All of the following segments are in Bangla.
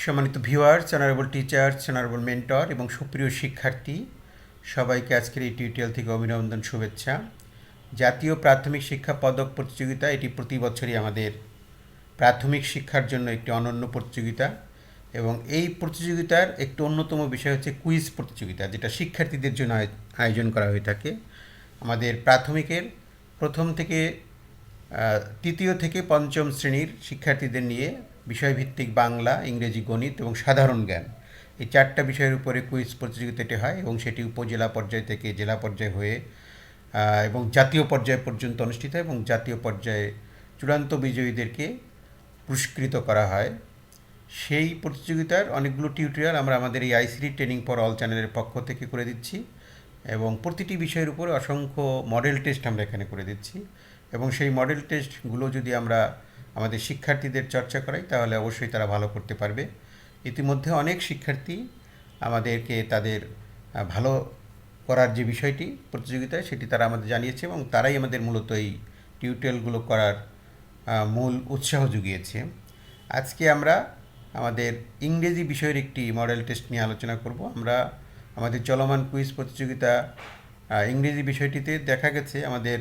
সম্মানিত viewers honourable teachers honourable mentor এবং সুপ্রিয় শিক্ষার্থী, সবাইকে আজকের এই টিউটোরিয়াল থেকে অভিনন্দন, শুভেচ্ছা। জাতীয় প্রাথমিক শিক্ষা পদক প্রতিযোগিতা এটি প্রতি বছরই আমাদের প্রাথমিক শিক্ষার জন্য একটি অনন্য প্রতিযোগিতা এবং এই প্রতিযোগিতার একটি অন্যতম বিষয় হচ্ছে কুইজ প্রতিযোগিতা, যেটা শিক্ষার্থীদের জন্য আয়- আয়োজন করা হয়ে থাকে। আমাদের প্রাথমিকের প্রথম থেকে তৃতীয় থেকে পঞ্চম শ্রেণির শিক্ষার্থীদের নিয়ে বিষয়ভিত্তিক বাংলা, ইংরেজি গণিত এবং সাধারণ জ্ঞান। এই চারটা বিষয়ের উপরে কুইজ প্রতিযোগিতাটি হয় এবং সেটি উপজেলা পর্যায় থেকে জেলা পর্যায়ে হয়ে এবং জাতীয় পর্যায় পর্যন্ত অনুষ্ঠিত হয় এবং জাতীয় পর্যায়ে চূড়ান্ত বিজয়ীদেরকে পুরস্কৃত করা হয়। সেই প্রতিযোগিতার অনেকগুলো টিউটোরিয়াল আমরা আমাদের এই আইসিডি ট্রেনিং ফর অল চ্যানেলের পক্ষ থেকে করে দিচ্ছি এবং প্রতিটি বিষয়ের উপরে অসংখ্য মডেল টেস্ট আমরা এখানে করে দিচ্ছি এবং সেই মডেল টেস্টগুলো যদি আমরা আমাদের শিক্ষার্থীদের চর্চা করাই, তাহলে অবশ্যই তারা ভালো করতে পারবে। ইতিমধ্যে অনেক শিক্ষার্থী আমাদেরকে তাদের ভালো করার যে বিষয়টি প্রতিযোগিতায় সেটি তারা আমাদের জানিয়েছে এবং তারাই আমাদের মূলত এই টিউটোরিয়ালগুলো করার মূল উৎসাহ জুগিয়েছে আজকে আমরা আমাদের ইংরেজি বিষয়ের একটি মডেল টেস্ট নিয়ে আলোচনা করব। আমরা আমাদের চলমান কুইজ প্রতিযোগিতা ইংরেজি বিষয়টিতে দেখা গেছে আমাদের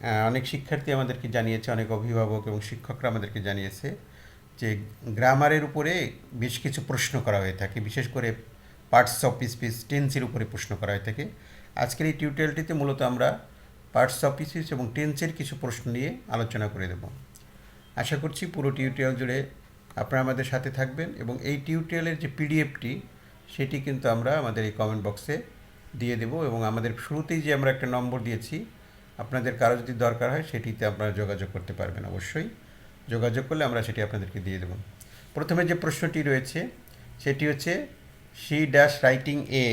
অনেক শিক্ষার্থী আমাদেরকে জানিয়েছে, অনেক অভিভাবক এবং শিক্ষকরা আমাদেরকে জানিয়েছে যে গ্রামারের উপরে বেশ কিছু প্রশ্ন করা হয়ে থাকে। বিশেষ করে পার্টস অফ স্পিচ টেন্সের উপরে প্রশ্ন করা হয়ে থাকে। আজকের এই টিউটোরিয়ালটিতে মূলত আমরা পার্টস অফ স্পিচ এবং টেন্সের কিছু প্রশ্ন নিয়ে আলোচনা করে দেব। আশা করছি পুরো টিউটোরিয়াল জুড়ে আপনারা আমাদের সাথে থাকবেন এবং এই টিউটোরিয়ালের যে পিডিএফটি সেটি কিন্তু আমরা আমাদের এই কমেন্ট বক্সে দিয়ে দেব এবং আমাদের শুরুতেই যে আমরা একটা নম্বর দিয়েছি আপনাদের কারও যদি দরকার হয়, সেটিতে আপনারা যোগাযোগ করতে পারবেন অবশ্যই। যোগাযোগ করলে আমরা সেটি আপনাদেরকে দিয়ে দেব। প্রথমে যে প্রশ্নটি রয়েছে, সেটি হচ্ছে she dash writing a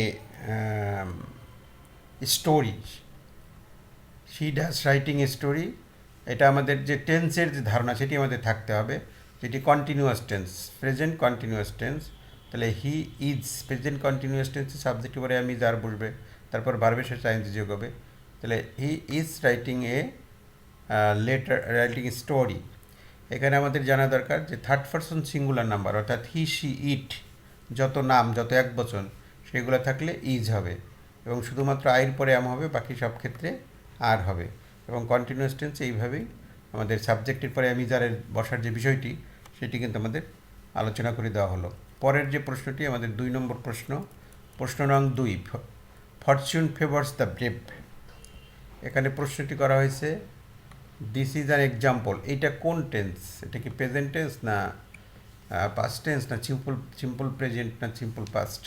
story she dash writing a story এটা আমাদের যে টেন্সের যে ধারণা, সেটি আমাদের থাকতে হবে। যেটি continuous tense present continuous tense তাহলে হি ইজ প্রেজেন্ট কন্টিনিউয়াস টেন্সে সাবজেক্ট পরে আমি যার বসবে, তারপর বারবে শেষে আইনজি যোগ হবে। তাহলে he is writing a letter, writing story. এখানে আমাদের জানা দরকার যে থার্ড পারসন সিঙ্গুলার নাম্বার, অর্থাৎ হি সি ইট, যত নাম, যত এক বচন, সেগুলো থাকলে ইজ হবে এবং শুধুমাত্র আয়ের পরে এম হবে, বাকি সব ক্ষেত্রে আর হবে এবং কন্টিনিউয়াস টেন্স এইভাবেই আমাদের সাবজেক্টের পরে আমি যারের বসার যে বিষয়টি, সেটি কিন্তু আমাদের আলোচনা করে দেওয়া হলো। পরের যে প্রশ্নটি, আমাদের দুই নম্বর প্রশ্ন প্রশ্ন নং দুই ফরচুন ফেভার্স দ্য ব্রেভ এখানে প্রশ্নটি করা হয়েছে দিস ইজ অ্যান এক্সাম্পল এইটা কোন টেন্স এটা কি প্রেজেন্ট টেন্স না পাস্ট টেন্স না সিম্পল সিম্পল প্রেজেন্ট না সিম্পল পাস্ট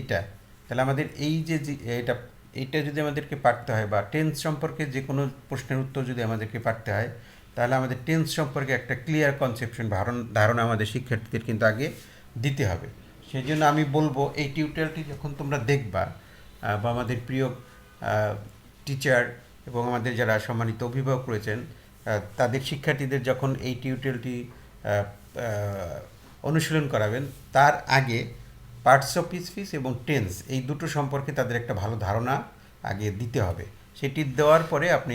এটা। তাহলে আমাদের এই যে এটা এইটা যদি আমাদেরকে পারতে হয় বা টেন্স সম্পর্কে যে কোনো প্রশ্নের উত্তর যদি আমাদেরকে পারতে হয়, তাহলে আমাদের টেন্স সম্পর্কে একটা ক্লিয়ার কনসেপশন ধারণা আমাদের শিক্ষার্থীদের কিন্তু আগে দিতে হবে। সেই জন্য আমি বলব, এই টিউটোরিয়ালটি যখন তোমরা দেখবা বা আমাদের প্রিয় টিচার এবং আমাদের যারা সম্মানিত অভিভাবক রয়েছেন তাদের শিক্ষার্থীদের যখন এই টিউটোরিয়ালটি অনুশীলন করাবেন, তার আগে পার্টস অফ স্পিচ এবং টেন্স এই দুটো সম্পর্কে তাদের একটা ভালো ধারণা আগে দিতে হবে। সেটি দেওয়ার পরে আপনি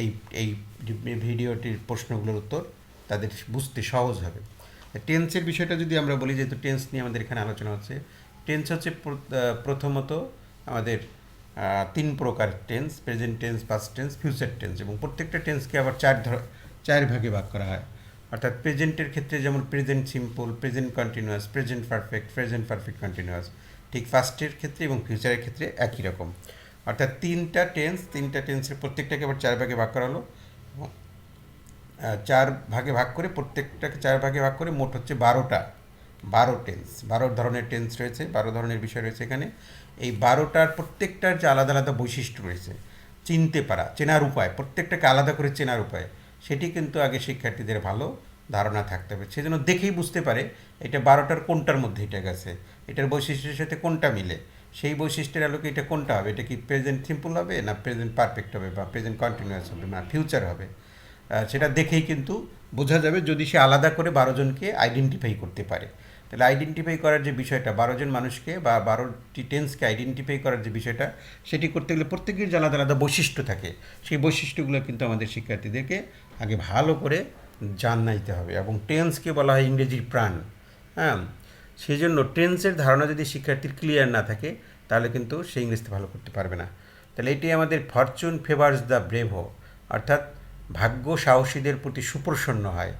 এই এই ভিডিওটির প্রশ্নগুলোর উত্তর তাদের বুঝতে সহজ হবে। টেন্সের বিষয়টা যদি আমরা বলি, যেহেতু টেন্স নিয়ে আমাদের এখানে আলোচনা হচ্ছে টেন্স হচ্ছে প্রথমত আমাদের তিন প্রকার tense present tense past tense future tense এবং প্রত্যেকটা টেন্সকে আবার চার ধর, চার ভাগে ভাগ করা হয়। অর্থাৎ প্রেজেন্টের ক্ষেত্রে যেমন present simple present continuous present perfect present perfect continuous ঠিক ফার্স্টের ক্ষেত্রে এবং ফিউচারের ক্ষেত্রে একই রকম। অর্থাৎ তিনটা টেন্স তিনটা টেন্সের প্রত্যেকটাকে আবার চার ভাগে ভাগ করা হলো চার ভাগে ভাগ করে প্রত্যেকটাকে চার ভাগে ভাগ করে মোট হচ্ছে বারোটা, বারো টেন্স বারো ধরনের টেন্স রয়েছে, বারো ধরনের বিষয় রয়েছে এখানে। এই বারোটার প্রত্যেকটার যে আলাদা আলাদা বৈশিষ্ট্য রয়েছে, চিনতে পারা, চেনার উপায়, প্রত্যেকটাকে আলাদা করে চেনার উপায়, সেটি কিন্তু আগে শিক্ষার্থীদের ভালো ধারণা থাকতে হবে। সেজন্য দেখেই বুঝতে পারে এটা বারোটার কোনটার মধ্যে এটা গেছে, এটার বৈশিষ্ট্যের সাথে কোনটা মিলে, সেই বৈশিষ্ট্যের আলোকে এটা কোনটা হবে, এটা কি প্রেজেন্ট সিম্পল হবে না প্রেজেন্ট পারফেক্ট হবে বা প্রেজেন্ট কন্টিনিউয়াস হবে না ফিউচার হবে? সেটা দেখেই কিন্তু বোঝা যাবে যদি সে আলাদা করে বারো জনকে আইডেন্টিফাই করতে পারে। তাহলে আইডেন্টিফাই করার যে বিষয়টা জন মানুষকে বা বারোটি টেন্সকে আইডেন্টিফাই করার যে বিষয়টা, সেটি করতে গেলে প্রত্যেকের যে আলাদা আলাদা বৈশিষ্ট্য থাকে। সেই বৈশিষ্ট্যগুলো কিন্তু আমাদের শিক্ষার্থীদেরকে আগে ভালো করে জানাইতে হবে এবং টেন্সকে বলা হয় ইংরেজির প্রাণ। হ্যাঁ? সেই জন্য টেন্সের ধারণা যদি শিক্ষার্থীর ক্লিয়ার না থাকে, তাহলে কিন্তু সে ইংরেজিতে ভালো করতে পারবে না। তাহলে এটি আমাদের ফরচুন ফেভার্স দ্য ব্রেভো অর্থাৎ ভাগ্য সাহসীদের প্রতি সুপ্রসন্ন হয়।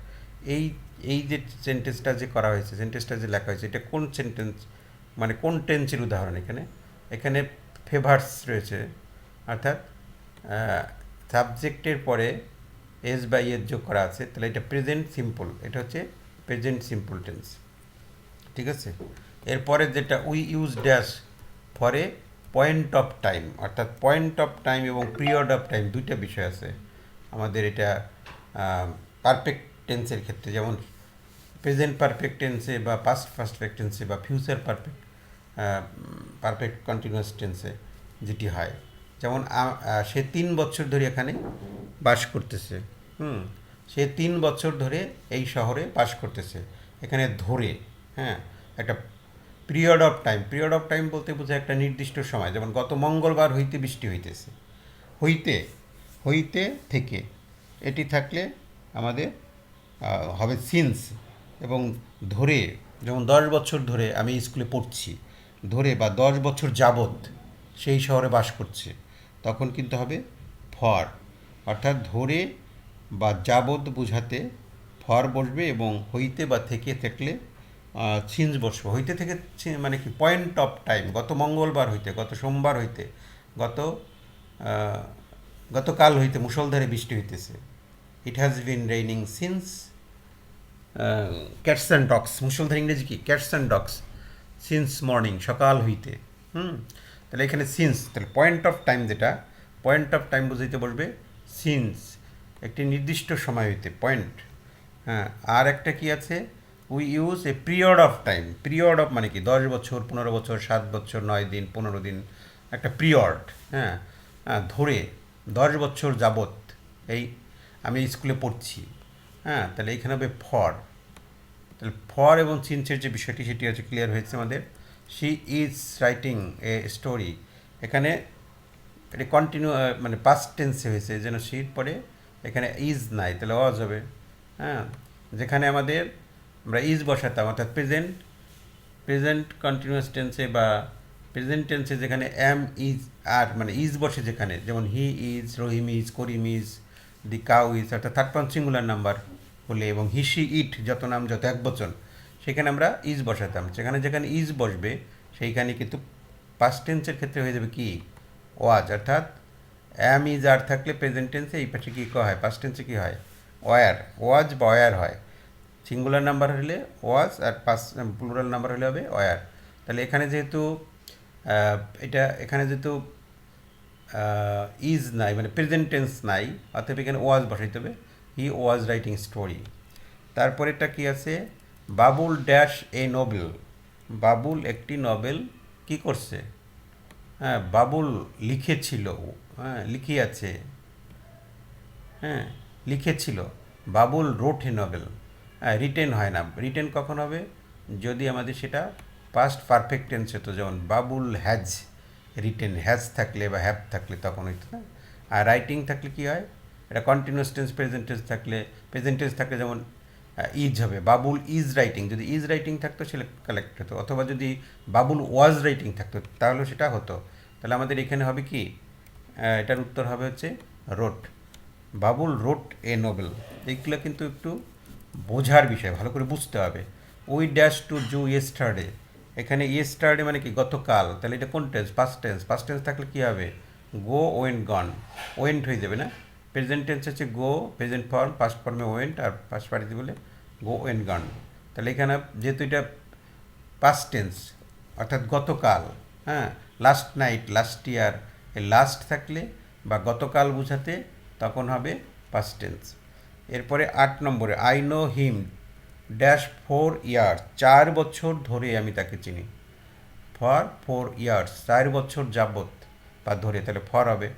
এই এই যে সেন্টেন্সটা যে করা হয়েছে সেন্টেন্সটা যে লেখা হয়েছে, এটা কোন সেন্টেন্স মানে কোন টেন্সের উদাহরণ এখানে? এখানে ফেভার্স রয়েছে, অর্থাৎ সাবজেক্টের পরে এস বা ইয়ের যোগ করা আছে, তাহলে এটা প্রেজেন্ট সিম্পল এটা হচ্ছে প্রেজেন্ট সিম্পল টেন্স ঠিক আছে? এরপরে যেটা উই ইউজ ড্যাশ ফরে পয়েন্ট অফ টাইম অর্থাৎ পয়েন্ট অফ টাইম এবং পিরিয়ড অফ টাইম দুইটা বিষয় আছে, আমাদের এটা পারফেক্ট টেন্সের ক্ষেত্রে, যেমন প্রেজেন্ট পারফেক্ট টেন্সে বা পাস্ট পারফেক্ট টেন্সে বা ফিউচার পারফেক্ট পারফেক্ট কন্টিনিউয়াস টেন্সে যেটি হয়। যেমন সে তিন বছর ধরে এখানে বাস করতেছে, হুম? সে তিন বছর ধরে এই শহরে বাস করতেছে, এখানে ধরে হ্যাঁ? একটা period of time period of time বলতে বোঝায় একটা নির্দিষ্ট সময়, যেমন গত মঙ্গলবার হইতে বৃষ্টি হইতেছে। হইতে হইতে থেকে, এটি থাকলে আমাদের হবে সিন্স এবং ধরে যেমন দশ বছর ধরে আমি স্কুলে পড়ছি, ধরে বা দশ বছর যাবত সেই শহরে বাস করছে, তখন কিন্তু হবে ফর অর্থাৎ ধরে বা যাবত বোঝাতে ফর বসবে এবং হইতে বা থেকে থাকলে সিন্স বসবে। হইতে থেকে মানে কি পয়েন্ট অফ টাইম গত মঙ্গলবার হইতে, গত সোমবার হইতে, গত গতকাল হইতে, মুষলধারে বৃষ্টি হইতেছে। It has been raining since cats and dogs মুসলধারে ইংরেজি কি? Cats and dogs since morning সকাল হইতে। হুম? তাহলে এখানে সিন্স তাহলে পয়েন্ট অফ টাইম যেটা পয়েন্ট অফ টাইম বুঝাইতে বলবে সিন্স একটি নির্দিষ্ট সময় হইতে পয়েন্ট হ্যাঁ আর একটা কি আছে? We use a period of time period of মানে কি? দশ বছর পনেরো বছর সাত বছর নয় দিন পনেরো দিন। একটা পিরিয়ড হ্যাঁ হ্যাঁ, ধরে দশ বছর যাবত এই আমি স্কুলে পড়ছি। হ্যাঁ তাহলে এইখানে হবে ফর তাহলে ফর এবং চিন্সের যে বিষয়টি, সেটি হচ্ছে ক্লিয়ার হয়েছে আমাদের। She is writing a story এখানে এটা কন্টিনিউ মানে পাস্ট টেন্সে হয়েছে, যেন শির পরে এখানে ইজ নাই, তাহলে ওয়াজ হবে। হ্যাঁ যেখানে আমাদের আমরা ইজ বসাতাম, অর্থাৎ প্রেজেন্ট প্রেজেন্ট কন্টিনিউয়াস টেন্সে বা প্রেজেন্ট টেন্সে যেখানে এম ইজ আর মানে ইজ বসে যেখানে, যেমন he is Rahim is Karim is the cow is অর্থাৎ থার্ড পার্সন সিঙ্গুলার নাম্বার হলে এবং হিসি ইট যত নাম, যত এক বচন, সেখানে আমরা ইজ বসাতাম। সেখানে যেখানে ইজ বসবে, সেইখানে কিন্তু পাস্ট টেন্সের ক্ষেত্রে হয়ে যাবে কি? ওয়াজ অর্থাৎ অ্যাম ইজ আর থাকলে প্রেজেন্ট টেন্সে এই পাশে কী হয়? পাস্ট টেন্সে কী হয়? ওয়ার ওয়াজ বা ওয়ার হয়। সিঙ্গুলার নাম্বার হলে ওয়াজ আর পাস প্লুরাল নাম্বার হলে হবে ওয়ার তাহলে এখানে যেহেতু এটা এখানে যেহেতু ইজ নাই মানে প্রেজেন্ট টেন্স নাই, অতএব এখানে ওয়াজ বসাইতে হবে। হি ওয়াজ রাইটিং স্টোরি তারপরেরটা কি আছে? Babul dash a novel Babul একটি নভেল কি করছে? হ্যাঁ বাবুল লিখেছিল হ্যাঁ লিখিয়াছে। হ্যাঁ লিখেছিল। বাবুল রোট এ নভেল হ্যাঁ রিটেন হয় না। রিটেন কখন হবে? যদি আমাদের সেটা পাস্ট পারফেক্ট টেন্স হতো, যেমন বাবুল হ্যাজ রিটেন হ্যাজ থাকলে বা হ্যাভ থাকলে তখন হইতো না। আর রাইটিং থাকলে কি হয়? এটা কন্টিনিউয়াস টেন্স প্রেজেন্ট টেন্স থাকলে প্রেজেন্ট টেন্স থাকলে যেমন ইজ হবে। বাবুল ইজ রাইটিং যদি ইজ রাইটিং থাকতো সেটা কালেক্ট হতো। অথবা যদি বাবুল ওয়াজ রাইটিং থাকতো, তাহলে সেটা হতো। তাহলে আমাদের এখানে হবে কি? এটার উত্তর হবে হচ্ছে wrote Babul wrote a novel এইগুলো কিন্তু একটু বোঝার বিষয়, ভালো করে বুঝতে হবে। We dash to zoo yesterday এখানে ইয়েস্টারডে মানে কি? গতকাল। তাহলে এটা কোন tense past tense past tense থাকলে কী হবে? গো ওয়েন্ট গন ওয়েন্ট হয়ে যাবে না? প্রেজেন্ট টেন্স হচ্ছে গো প্রেজেন্ট ফর্ম পাস্ট ফর্মে ওয়েন্ট আর পাস্ট পার্টিতে বলে গো ওয়েন্ট গন তাহলে এখানে যেহেতু এটা পাস্ট টেন্স অর্থাৎ গতকাল হ্যাঁ? Last night last year last থাকলে বা গতকাল বোঝাতে তখন হবে পাস্ট টেন্স এরপরে আট নম্বরে I know him dash four years চার বছর ধরে আমি তাকে চিনি। ফর ফোর ইয়ার্স চার বছর যাবত বা ধরে, তাহলে ফর হবে।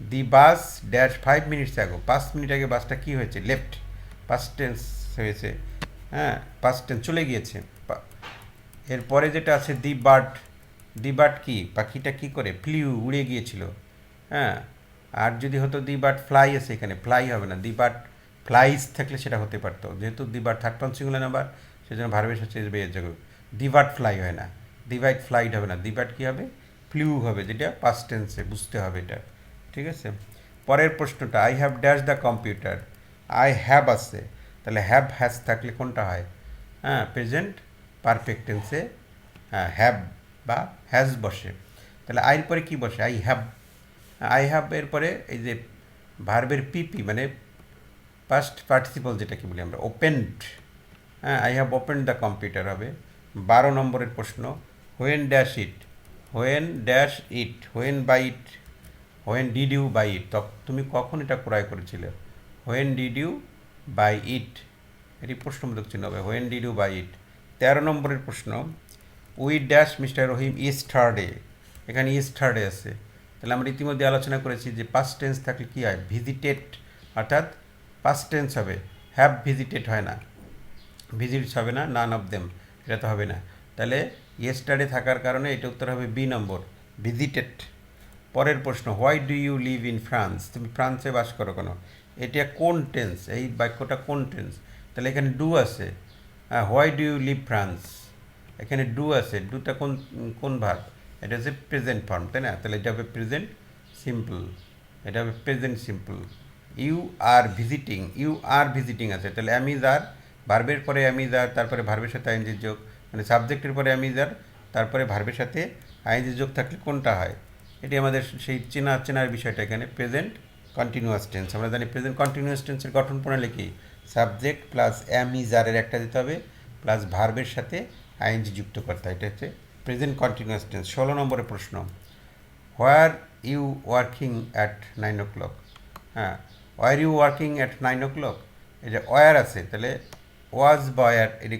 The bus dash five minutes আগে পাঁচ মিনিট আগে বাসটা কী হয়েছে? লেফট পাস্ট টেন্স হয়েছে। হ্যাঁ পাস্ট টেন্স চলে গিয়েছে। এরপরে যেটা আছে দি বার্ড দি বার্ড কি? পাখিটা কি করে? ফ্লিউ উড়ে গিয়েছিল। হ্যাঁ আর যদি হতো দি বার্ড ফ্লাই আছে এখানে ফ্লাই হবে না। দি বার্ড ফ্লাইস থাকলে সেটা হতে পারতো। যেহেতু the bird third person singular number, সেজন্য ভার্বের সাথে এস বেয়ে যাবে। ডিভার্ট ফ্লাই হয় না। ডিভাইড ফ্লাইট হবে না। ডিভার্ট কী হবে? ফ্লিউ হবে, যেটা পাস্ট টেন্সে বুঝতে হবে এটা। ঠিক আছে? পরের প্রশ্নটা I have dash the computer I have আছে। তাহলে হ্যাভ হ্যাজ থাকলে কোনটা হয়? হ্যাঁ প্রেজেন্ট পারফেক্ট টেন্সে হ্যাঁ হ্যাভ বা হ্যাজ বসে। তাহলে আইয়ের পরে কি বসে? আই হ্যাভ আই হ্যাভ এর পরে এই যে ভার্বের পিপি মানে পাস্ট পার্টিসিপল যেটাকে বলি আমরা ওপেনড হ্যাঁ I have open the computer হবে। বারো নম্বরের প্রশ্ন when dash it when dash it when buy it when did you buy it তুমি কখন এটা ক্রয় করেছিলে? When did you buy it এটি প্রশ্নবোধক চিহ্ন হবে when did you buy it তেরো নম্বরের প্রশ্ন we dash mister Rahim yesterday এখানে ইস্টারডে আছে। তাহলে আমরা ইতিমধ্যে আলোচনা করেছি যে পাস্ট টেন্স থাকলে কী হয় ভিজিটেড অর্থাৎ পাস্ট টেন্স হবে। হ্যাভ ভিজিটেড হয় না। ভিজিটস হবে না নান অফ দেম এটা তো হবে না। তাহলে ইয়েস্টারডে থাকার কারণে এটা উত্তর হবে বি নম্বর। ভিজিটেড পরের প্রশ্ন why do you live in France তুমি ফ্রান্সে বাস করো কেন? এটা কোন টেন্স এই বাক্যটা কোন টেন্স তাহলে এখানে ডু আছে। Why do you live France এখানে ডু আছে। ডুটা কোন কোন ভার? এটা হচ্ছে প্রেজেন্ট ফর্ম তাই না? তাহলে এটা হবে প্রেজেন্ট সিম্পল এটা হবে present simple you are visiting you are visiting আছে। তাহলে অ্যামিজ আর ভার্বের পরে অ্যামিজ আর তারপরে ভার্বের সাথে আইনজির যোগ মানে সাবজেক্টের পরে অ্যামিজ আর তারপরে ভার্বের সাথে আইনজির যোগ থাকলে কোনটা হয়? এটি আমাদের সেই চেনা চেনার বিষয়টা এখানে প্রেজেন্ট কন্টিনিউয়াস টেন্স আমরা জানি প্রেজেন্ট কন্টিনিউয়াস টেন্সের গঠন প্রণালী কি? সাবজেক্ট প্লাস অ্যামিজারের একটা দিতে হবে প্লাস ভার্বের সাথে আইনজি যুক্ত করতে হয়। এটা হচ্ছে প্রেজেন্ট কন্টিনিউয়াস টেন্স ষোলো নম্বরের প্রশ্ন। Where you working at nine o'clock হ্যাঁ were you working at nine o'clock এই যে ওয়ার আছে, তাহলে ওয়াজ বা ওয়ার এটি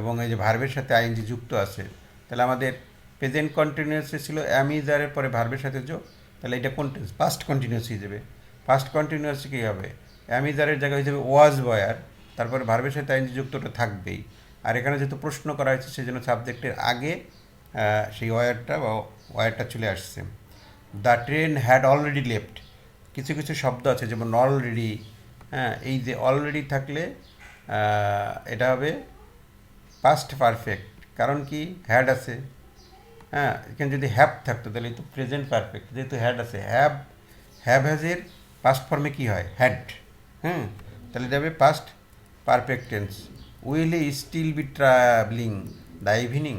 এবং এই যে ভার্বের সাথে আইনজি যুক্ত আছে, তাহলে আমাদের প্রেজেন্ট কন্টিনিউয়াসে ছিল অ্যামিজারের পরে ভার্বের সাথে যোগ, তাহলে এটা কোন পাস্ট কন্টিনিউয়াস হয়ে যাবে। পাস্ট কন্টিনিউয়াস কী হবে? অ্যামিজারের জায়গায় যাবে ওয়াজ বয়ার তারপরে ভার্বের সাথে আইনজি যুক্তটা থাকবেই। আর এখানে যেহেতু প্রশ্ন করা হয়েছে সেই জন্য সাবজেক্টের আগে সেই ওয়ারটা বা ওয়ারটা চলে আসছে। The train had already left কিছু কিছু শব্দ আছে, যেমন অলরেডি হ্যাঁ এই যে অলরেডি থাকলে এটা হবে পাস্ট পারফেক্ট কারণ কি? হ্যাড আছে হ্যাঁ এখানে যদি হ্যাভ থাকতো, তাহলে তো প্রেজেন্ট পারফেক্ট যেহেতু হ্যাড আছে হ্যাভ হ্যাভ হ্যাজের পাস্ট ফর্মে কী হয়? হ্যাড হুম, তাহলে এটা হবে past perfect tense will still be travelling the evening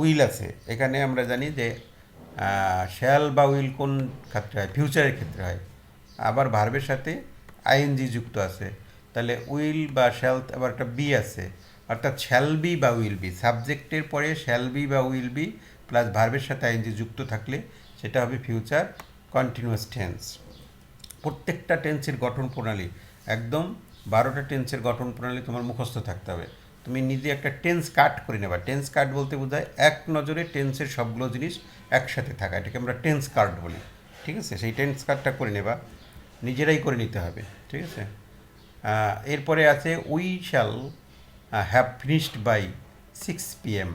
will আছে, এখানে আমরা জানি যে শ্যাল বা উইল কোন ক্ষেত্রে হয়? ফিউচারের ক্ষেত্রে হয়। আবার ভার্বের সাথে আইএনজি যুক্ত আছে। তাহলে উইল বা শ্যাল আবার একটা বি আছে। অর্থাৎ শ্যাল বি বা উইল বি সাবজেক্টের পরে শ্যাল বি বা উইল বি প্লাস ভার্বের সাথে আইএনজি যুক্ত থাকলে সেটা হবে ফিউচার কন্টিনিউয়াস টেন্স প্রত্যেকটা টেন্সের গঠন প্রণালী, একদম বারোটা টেন্সের গঠন প্রণালী তোমার মুখস্থ থাকতে হবে। তুমি নিজে একটা টেন্স কাট করে নেবা। টেন্স কার্ড বলতে বোঝায় এক নজরে টেন্সের সবগুলো জিনিস একসাথে থাকা। এটাকে আমরা টেন্স কার্ড বলি। ঠিক আছে? সেই টেন্স কার্ডটা করে নেবা। নিজেরাই করে নিতে হবে, ঠিক আছে? এরপরে আছে we shall have finished by six PM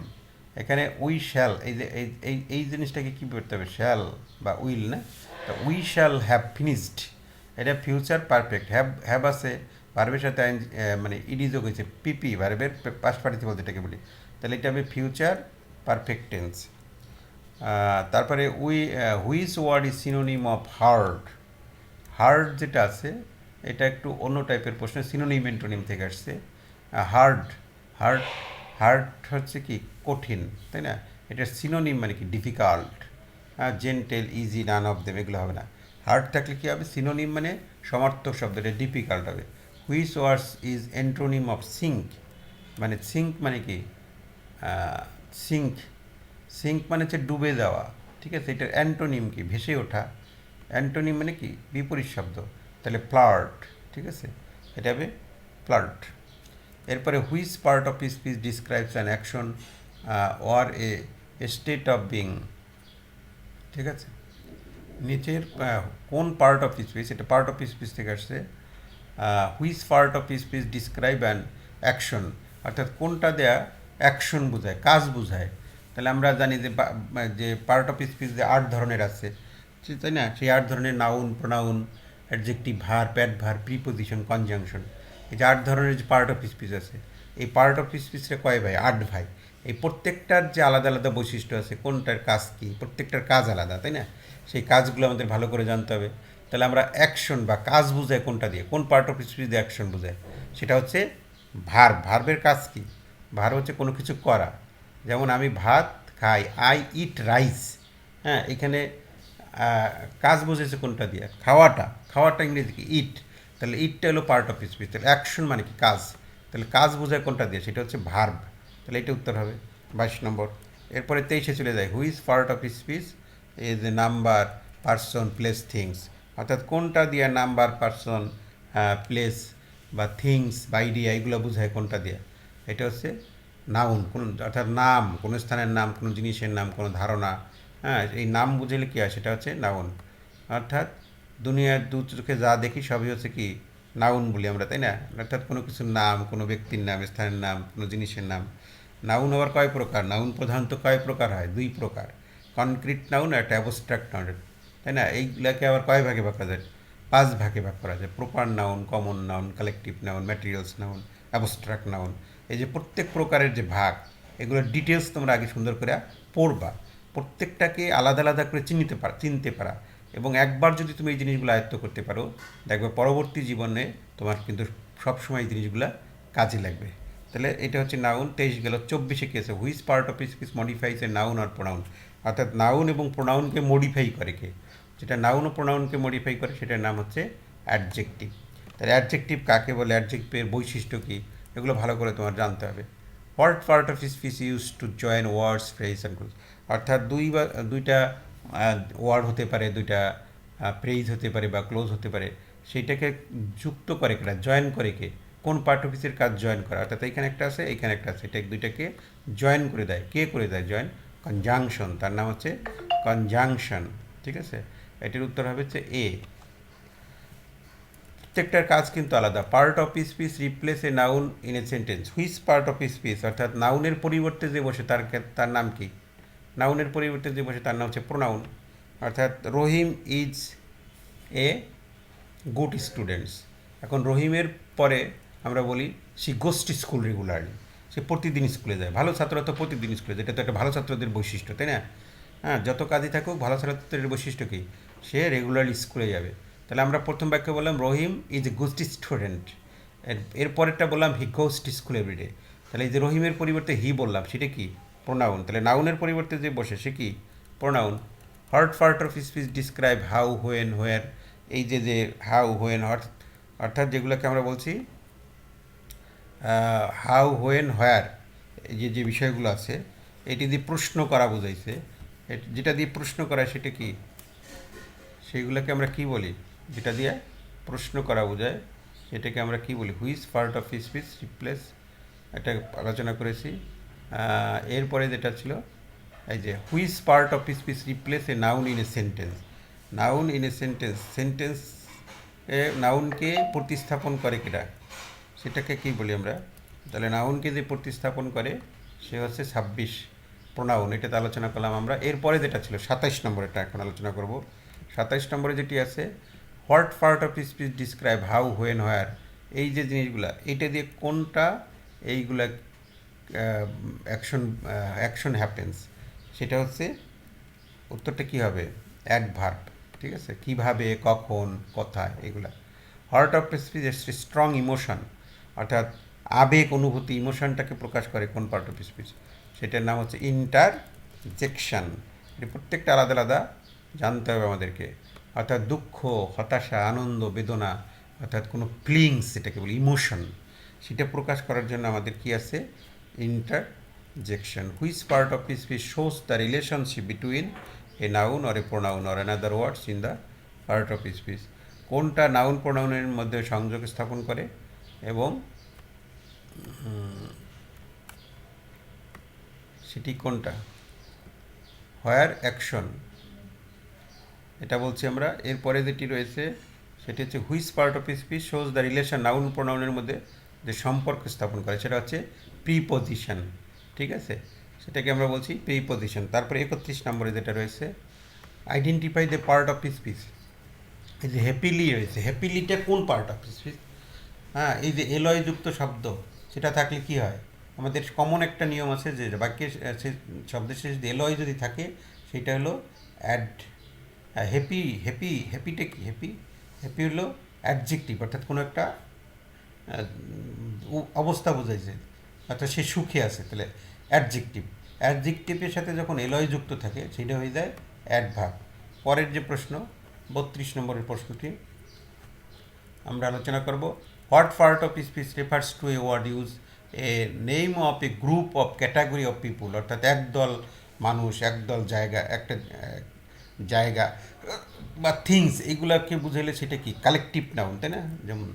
এখানে উই শ্যাল এই যে, এই এই জিনিসটাকে কী করতে হবে? শ্যাল বা উইল না? তো উই শ্যাল হ্যাভ ফিনিশড এটা ফিউচার পারফেক্ট হ্যাভ হ্যাভ আছে ভার্বের সাথে মানে ইডি যোগ হয়েছে পিপি ভার্বের পাস্ট পার্টিসিপল যেটাকে বলি। তাহলে এটা হবে ফিউচার পারফেক্ট টেন্স তারপরে we which word is synonym of hard hard যেটা আছে, এটা একটু অন্য টাইপের প্রশ্ন সিনোনিম এন্টোনিম থেকে আসছে। হার্ড হার্ড হার্ড হচ্ছে কি? কঠিন, তাই না? এটা সিনোনিম মানে কি? Difficult gentle easy none of them এগুলো হবে না। হার্ড থাকলে কী হবে? সিনোনিম মানে সমার্থক শব্দ, এটা ডিফিকাল্ট হবে। Which words is antonym of sink মানে সিঙ্ক মানে কি? সিঙ্ক সিঙ্ক মানে হচ্ছে ডুবে যাওয়া, ঠিক আছে? এটার অ্যান্টোনিম কি? ভেসে ওঠা। অ্যান্টোনিম মানে কি? বিপরীত শব্দ। তাহলে প্লার্ট ঠিক আছে? এটা হবে প্লার্ট এরপরে which part of speech describes an action or a state of being ঠিক আছে? নিচের কোন পার্ট অফ স্পিচ এটা পার্ট অফ স্পিচ থেকে আসছে which part of speech describe an action অর্থাৎ কোনটা দেয়া অ্যাকশন বোঝায়, কাজ বোঝায়। তাহলে আমরা জানি যে যে পার্ট অফ স্পিচ যে আট ধরনের আছে। তাই না? সেই আট ধরনের নাউন প্রোনাউন অ্যাডজেক্টিভ ভার প্যাড ভার প্রিপোজিশন কনজাংশন এই যে আট ধরনের যে পার্ট অফ স্পিচ আছে, এই পার্ট অফ স্পিচটা কয় ভাই? আট ভাই। এই প্রত্যেকটার যে আলাদা আলাদা বৈশিষ্ট্য আছে, কোনটার কাজ কী? প্রত্যেকটার কাজ আলাদা, তাই না? সেই কাজগুলো আমাদের ভালো করে জানতে হবে। তাহলে আমরা অ্যাকশন বা কাজ বোঝায় কোনটা দিয়ে? কোন পার্ট অফ স্পিচ দিয়ে অ্যাকশন বোঝায় সেটা হচ্ছে ভার ভার্বের কাজ কী? ভার হচ্ছে কোনো কিছু করা। যেমন আমি ভাত খাই আই ইট রাইস হ্যাঁ এখানে কাজ বুঝেছে কোনটা দিয়ে? খাওয়াটা। খাওয়াটা ইংরেজি কি? ইট তাহলে ইটটা হলো পার্ট অফ স্পিচ তাহলে অ্যাকশন মানে কি? কাজ। তাহলে কাজ বোঝায় কোনটা দিয়ে? সেটা হচ্ছে ভার্ব তাহলে এটা উত্তর হবে। বাইশ নম্বর। এরপরে তেইশে চলে যায়। Which part of speech is number person place things অর্থাৎ কোনটা দিয়ে নাম্বার পার্সন প্লেস বা থিংস বা আইডিয়া এগুলো বোঝায় কোনটা দিয়ে? এটা হচ্ছে নাউন কোন অর্থাৎ নাম। কোনো স্থানের নাম, কোনো জিনিসের নাম, কোনো ধারণা হ্যাঁ এই নাম বুঝলে কী হয়? সেটা হচ্ছে নাউন অর্থাৎ দুনিয়ার দু চোখে যা দেখি সবই হচ্ছে কি নাউন বলি আমরা, তাই না? অর্থাৎ কোনো কিছুর নাম, কোনো ব্যক্তির নাম, স্থানের নাম, কোনো জিনিসের নাম। নাউন আবার কয় প্রকার? নাউন প্রধানত কয় প্রকার হয়? দুই প্রকার। কনক্রিট নাউন একটা অ্যাবস্ট্রাক্ট নাউন তাই না? এইগুলাকে আবার কয় ভাগে ভাগ করা যায়? পাঁচ ভাগে ভাগ করা যায়। Proper noun common noun collective noun materials noun abstract noun এই যে প্রত্যেক প্রকারের যে ভাগ, এগুলোর ডিটেলস তোমরা আগে সুন্দর করে পড়বা। প্রত্যেকটাকে আলাদা আলাদা করে চিনতে পারা চিনতে পারা। এবং একবার যদি তুমি এই জিনিসগুলো আয়ত্ত করতে পারো, দেখবে পরবর্তী জীবনে তোমার কিন্তু সবসময় এই জিনিসগুলো কাজে লাগবে। তাহলে এটা হচ্ছে নাউন তেইশ গেল, চব্বিশে কেসে which part of speech modifies a noun or pronoun অর্থাৎ নাউন এবং প্রোনাউনকে মডিফাই করে কে? যেটা নাউন ও প্রোনাউনকে মডিফাই করে, সেটার নাম হচ্ছে অ্যাডজেক্টিভ তাহলে অ্যাডজেক্টিভ কাকে বলে? অ্যাডজেক্টিভের বৈশিষ্ট্য কী? এগুলো ভালো করে তোমার জানতে হবে। What part of speech use to join words phrase and clause অর্থাৎ দুই বা, দুইটা ওয়ার্ড হতে পারে, দুইটা প্রেইজ হতে পারে বা ক্লোজ হতে পারে সেইটাকে যুক্ত করে কেটা জয়েন করে কে, কোন পার্ট অফিসের কাজ জয়েন করা, অর্থাৎ এখানে একটা আছে, এখানে একটা আছে, এটা দুইটাকে জয়েন করে দেয়, কে করে দেয় জয়েন কনজাংশন তার নাম হচ্ছে কনজাংশন ঠিক আছে? এটির উত্তর হবে হচ্ছে এ প্রত্যেকটার কাজ কিন্তু আলাদা part of speech replace a noun in a sentence which part of speech অর্থাৎ নাউনের পরিবর্তে যে বসে, তার তার নাম কি? নাউনের পরিবর্তে যে বসে তার নাম হচ্ছে প্রোনাউন। অর্থাৎ Rahim is a good students. এখন রহিমের পরে আমরা বলি, she goes to school regularly. সে প্রতিদিন স্কুলে যায়। ভালো ছাত্র তো প্রতিদিন স্কুলে যায়। এটা তো একটা ভালো ছাত্রদের বৈশিষ্ট্য, তাই না? হ্যাঁ যত কাজই থাকুক, ভালো ছাত্রদের বৈশিষ্ট্য কী? সে রেগুলারলি স্কুলে যাবে। তাহলে আমরা প্রথম বাক্যে বললাম, Rahim is a good student. এর পরেরটা বললাম, হি গোস্ট স্কুল এভরিডে। তাহলে এই যে রহিমের পরিবর্তে হি বললাম, সেটা কি? প্রোনাউন তাহলে নাউনের পরিবর্তে যে বসে, সে কি? Pronoun what part of speech describe how when where এই যে যে হাউ হোয়েন হট অর্থাৎ যেগুলোকে আমরা বলছি হাউ হোয়েন হোয়ার এই যে যে বিষয়গুলো আছে, এটি দিয়ে প্রশ্ন করা বোঝাইছে। যেটা দিয়ে প্রশ্ন করা সেটা কি? সেইগুলোকে আমরা কি বলি? যেটা দিয়ে প্রশ্ন করা বোঝায়, সেটাকে আমরা কি বলি? Which part of speech replace এটা আলোচনা করেছি। এরপরে যেটা ছিল, এই যে which part of speech replace a noun in a sentence noun in a sentence sentence a নাউনকে প্রতিস্থাপন করে কিনা? সেটাকে কি বলি আমরা? তাহলে নাউনকে যে প্রতিস্থাপন করে, সে হচ্ছে ছাব্বিশ প্রোনাউন এটাতে আলোচনা করলাম আমরা। এরপরে যেটা ছিল, সাতাইশ নম্বরেটা এখন আলোচনা করব। সাতাইশ নম্বরে যেটি আছে what part of speech describe how when where এই যে জিনিসগুলা, এটা দিয়ে কোনটা এইগুলা অ্যাকশন অ্যাকশন হ্যাপেন্স সেটা হচ্ছে উত্তরটা কী হবে? অ্যাডভার্ব ঠিক আছে? কীভাবে, কখন, কোথায়, এগুলা। Part of speech strong emotion অর্থাৎ আবেগ, অনুভূতি ইমোশনটাকে প্রকাশ করে কোন পার্ট অফ স্পিচ সেটার নাম হচ্ছে ইন্টারজেকশন এটা প্রত্যেকটা আলাদা আলাদা জানতে হবে আমাদেরকে। অর্থাৎ দুঃখ, হতাশা, আনন্দ, বেদনা, অর্থাৎ কোনো ফিলিংস যেটাকে বলি ইমোশন সেটা প্রকাশ করার জন্য আমাদের কি আছে? Interjection. Which part of this speech shows the relationship between a noun or a pronoun or another words in the part of speech কোনটা নাউন প্রোনাউনের মধ্যে সংযোগ স্থাপন করে এবং সেটি কোনটা? হোয়ার অ্যাকশন এটা বলছি আমরা। এরপরে যেটি রয়েছে, সেটি হচ্ছে which part of speech shows the relation noun প্রোনাউনের মধ্যে যে সম্পর্ক স্থাপন করে। সেটা হচ্ছে প্রিপোজিশন ঠিক আছে? সেটাকে আমরা বলছি প্রিপোজিশন তারপরে একত্রিশ নম্বরে যেটা রয়েছে identify the part of speech এই যে হ্যাপিলি রয়েছে হ্যাপিলিটা কোন পার্ট অফ স্পিচ হ্যাঁ এই যে এলয়যুক্ত শব্দ, সেটা থাকলে কি হয়? আমাদের কমন একটা নিয়ম আছে যে বাক্যে সে শব্দের শেষ যদি এলয় যদি থাকে, সেটা হলো অ্যাড হ্যাপি হ্যাপি হ্যাপিটা কি? হ্যাপি হ্যাপি হলো অ্যাডজেক্টিভ অর্থাৎ কোনো একটা অবস্থা বোঝাইছে অর্থাৎ সে সুখে আছে, তাহলে অ্যাডজেক্টিভ অ্যাডজেক্টিভের সাথে যখন এলয় যুক্ত থাকে, সেটা হয়ে যায় অ্যাডভার্ব পরের যে প্রশ্ন, বত্রিশ নম্বরের প্রশ্নটি, আমরা আলোচনা করব। What part of speech refers to a word use a name of a group of category of people অর্থাৎ একদল মানুষ, একদল জায়গা, একটা জায়গা, বা থিংস এইগুলাকে বুঝাইলে সেটা কি? কালেকটিভ নাউন তাই না? যেমন,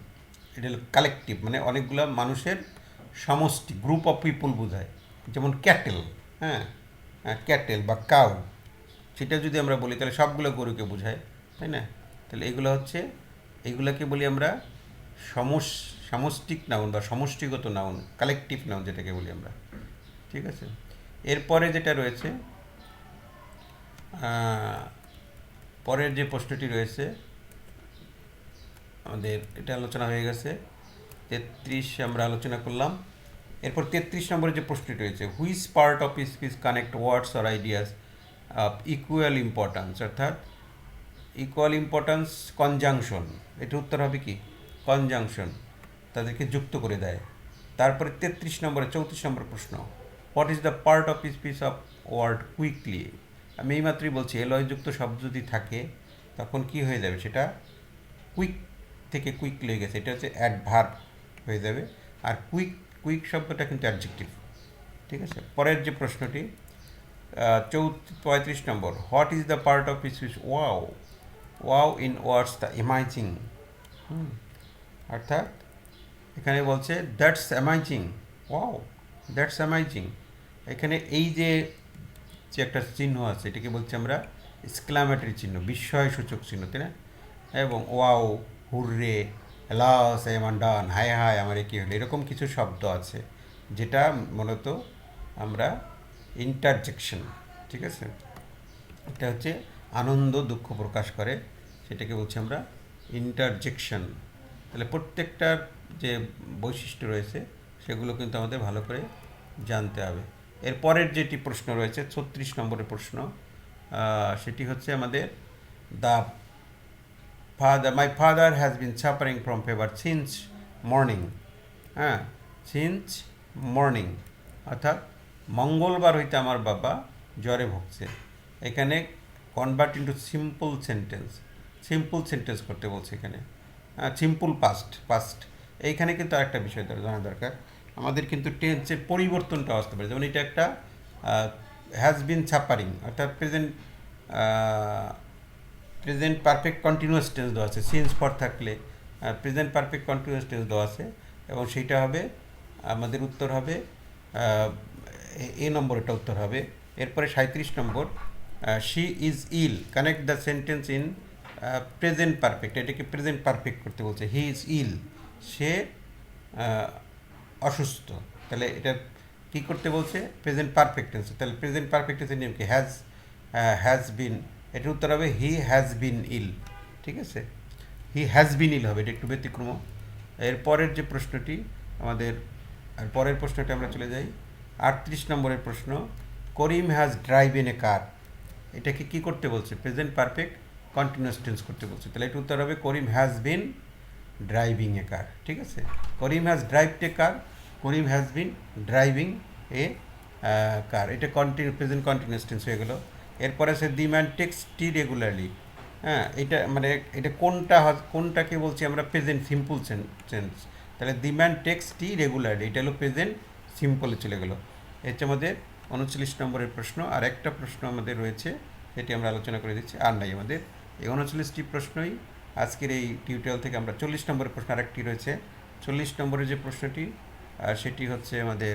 এটা হলো কালেকটিভ মানে অনেকগুলো মানুষের সমষ্টি গ্রুপ অফ পিপুল বোঝায়। যেমন ক্যাটেল হ্যাঁ? ক্যাটেল বা কাউ সেটা যদি আমরা বলি, তাহলে সবগুলো গরুকে বোঝায়, তাই না? তাহলে এগুলো হচ্ছে, এগুলোকে বলি আমরা সমস, সামষ্টিক নাউন বা সমষ্টিগত নাউন কালেকটিভ নাউন যেটাকে বলি আমরা। ঠিক আছে? এরপরে যেটা রয়েছে পরের যে প্রশ্নটি রয়েছে, আমাদের এটা আলোচনা হয়ে গেছে। তেত্রিশ আমরা আলোচনা করলাম। এরপর তেত্রিশ নম্বরের যে প্রশ্নটি রয়েছে which part of speech connect words or ideas of equal importance অর্থাৎ ইকুয়াল ইম্পর্ট্যান্স কনজাংশন এটা উত্তর হবে কি? কনজাংশন তাদেরকে যুক্ত করে দেয়। তারপরে তেত্রিশ নম্বরে, চৌত্রিশ নম্বর প্রশ্ন what is the part of speech of word quickly আমি এইমাত্রই বলছি, এলয়যুক্ত শব্দ যদি থাকে, তখন কি হয়ে যাবে? সেটা কুইক থেকে কুইক লেগে গেছে। এটা হচ্ছে অ্যাডভার্ব হয়ে যাবে। আর কুইক কুইক শব্দটা কিন্তু অ্যাডজেক্টিভ ঠিক আছে? পরের যে প্রশ্নটি চৌ পঁয়ত্রিশ নম্বর what is the part of speech wow wow in words the amazing অর্থাৎ এখানে বলছে that's amazing wow that's amazing এখানে এই যে যে একটা চিহ্ন আছে, এটাকে বলছি আমরা এক্সক্লামেটরি চিহ্ন বিস্ময় সূচক চিহ্ন, তাই না? এবং ওয়াও হুররে লাস এমান ডান হায় হায় আমার কী হলো এরকম কিছু শব্দ আছে, যেটা মূলত আমরা ইন্টারজেকশন ঠিক আছে? এটা হচ্ছে আনন্দ, দুঃখ প্রকাশ করে, সেটাকে বলছি আমরা ইন্টারজেকশন তাহলে প্রত্যেকটার যে বৈশিষ্ট্য রয়েছে, সেগুলো কিন্তু আমাদের ভালো করে জানতে হবে। এর পরের যেটি প্রশ্ন রয়েছে, ছত্রিশ নম্বরের প্রশ্ন সেটি হচ্ছে আমাদের the father, my father has been suffering from fever since morning. হ্যাঁ সিন্স মর্নিং অর্থাৎ মঙ্গলবার হইতে আমার বাবা জ্বরে ভুগছে। এখানে convert into simple sentence simple sentence করতে বলছে এখানে। সিম্পল পাস্ট পাস্ট এইখানে কিন্তু আরেকটা বিষয় দর- জানা দরকার। আমাদের কিন্তু টেন্সের পরিবর্তনটা আসতে পারে। যেমন এটা একটা হ্যাজ বিন সাপারিং অর্থাৎ present present perfect continuous tense দেওয়া আছে সিন্স ফর থাকলে প্রেজেন্ট পারফেক্ট কন্টিনিউয়াস টেন্স দেওয়া আছে, এবং সেইটা হবে, আমাদের উত্তর হবে এ- নম্বর এটা উত্তর হবে, এরপরে সাঁত্রিশ নম্বর she is ill connect the sentence in present perfect এটাকে প্রেজেন্ট পারফেক্ট করতে বলছে হি ইজ ইল সে অসুস্থ, তাহলে এটা কী করতে বলছে প্রেজেন্ট পারফেক্ট টেন্স তাহলে প্রেজেন্ট পারফেক্ট টেন্সের নিয়ম কি হ্যাজ হ্যাজ বিন এটার উত্তর হবে হি হ্যাজ বিন ইল ঠিক আছে? হি হ্যাজ বিন ইল হবে, এটা একটু ব্যতিক্রম। এর পরের যে প্রশ্নটি আমাদের, আর পরের প্রশ্নটি আমরা চলে যাই। আটত্রিশ নম্বরের প্রশ্ন Karim has drive in a car এটাকে কি করতে বলছে? প্রেজেন্ট পারফেক্ট কন্টিনিউয়াস টেন্স করতে বলছে। তাহলে এটা উত্তর হবে করিম has been driving a car ঠিক আছে? Karim has drive a car Karim has been driving a car এটা কন্টিনিউ প্রেজেন্ট কন্টিনিউয়াস টেন্স হয়ে গেল। এরপরে আছে the man takes tea regularly হ্যাঁ এটা মানে এটা কোনটা কোনটাকে বলছি আমরা? প্রেজেন্ট সিম্পল সেন্স তাহলে the man takes tea regularly এটা হলো প্রেজেন্ট সিম্পলে চলে গেলো। হচ্ছে আমাদের উনচল্লিশ নম্বরের প্রশ্ন, আর একটা প্রশ্ন আমাদের রয়েছে, সেটি আমরা আলোচনা করে দিচ্ছি, আর নাই আমাদের। এই উনচল্লিশটি প্রশ্নই আজকের এই টিউটোরিয়াল থেকে আমরা চল্লিশ নম্বরের প্রশ্ন আরেকটি রয়েছে। চল্লিশ নম্বরের যে প্রশ্নটি সেটি হচ্ছে আমাদের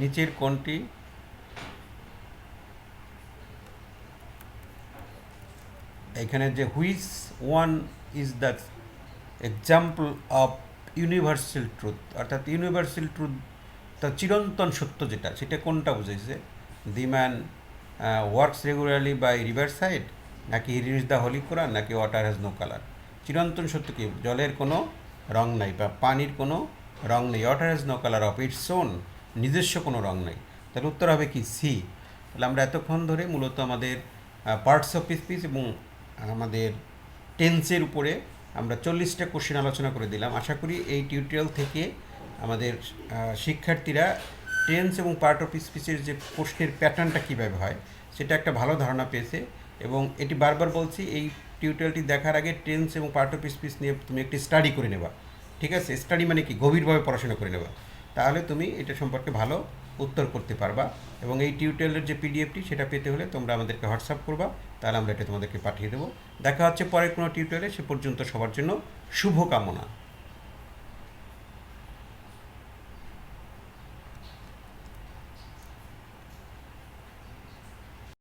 নিচের কোনটি? এখানে যে which one is the example of universal truth অর্থাৎ ইউনিভার্সাল ট্রুথ তা চিরন্তন সত্য যেটা, সেটা কোনটা বুঝেছে the man works regularly by river side নাকি রিজ দ্য হোলি কোরআন নাকি ওয়াটার হ্যাজ নো কালার চিরন্তন সত্য কি? জলের কোনো রং নাই বা পানির কোনো রং নেই water has no colour of its own নিজস্ব কোনো রং নেই। তাহলে উত্তর হবে কি? সি তাহলে আমরা এতক্ষণ ধরে মূলত আমাদের পার্টস অফ স্পিচ এবং আমাদের টেন্সের উপরে আমরা চল্লিশটা কোশ্চেন আলোচনা করে দিলাম। আশা করি এই টিউটোরিয়াল থেকে আমাদের শিক্ষার্থীরা টেন্স এবং পার্ট অফ স্পিচের যে প্রশ্নের প্যাটার্নটা কীভাবে হয়, সেটা একটা ভালো ধারণা পেয়েছে এবং এটি বারবার বলছি, এই টিউটোরিয়ালটি দেখার আগে টেন্স এবং পার্ট অফ স্পিচ নিয়ে তুমি একটি স্টাডি করে নেবা। ঠিক আছে? স্টাডি মানে কি? গভীরভাবে পড়াশোনা করে নেবা। তাহলে তুমি এটা সম্পর্কে ভালো উত্তর করতে পারবা এবং এই টিউটোরিয়ালের যে পিডিএফটি সেটা পেতে হলে তোমরা আমাদেরকে হোয়াটসঅ্যাপ করবা তাহলে আমরা এটা তোমাদেরকে পাঠিয়ে দেবো। দেখা হচ্ছে পরের কোনো টিউটোরিয়ালে সে পর্যন্ত সবার জন্য শুভকামনা।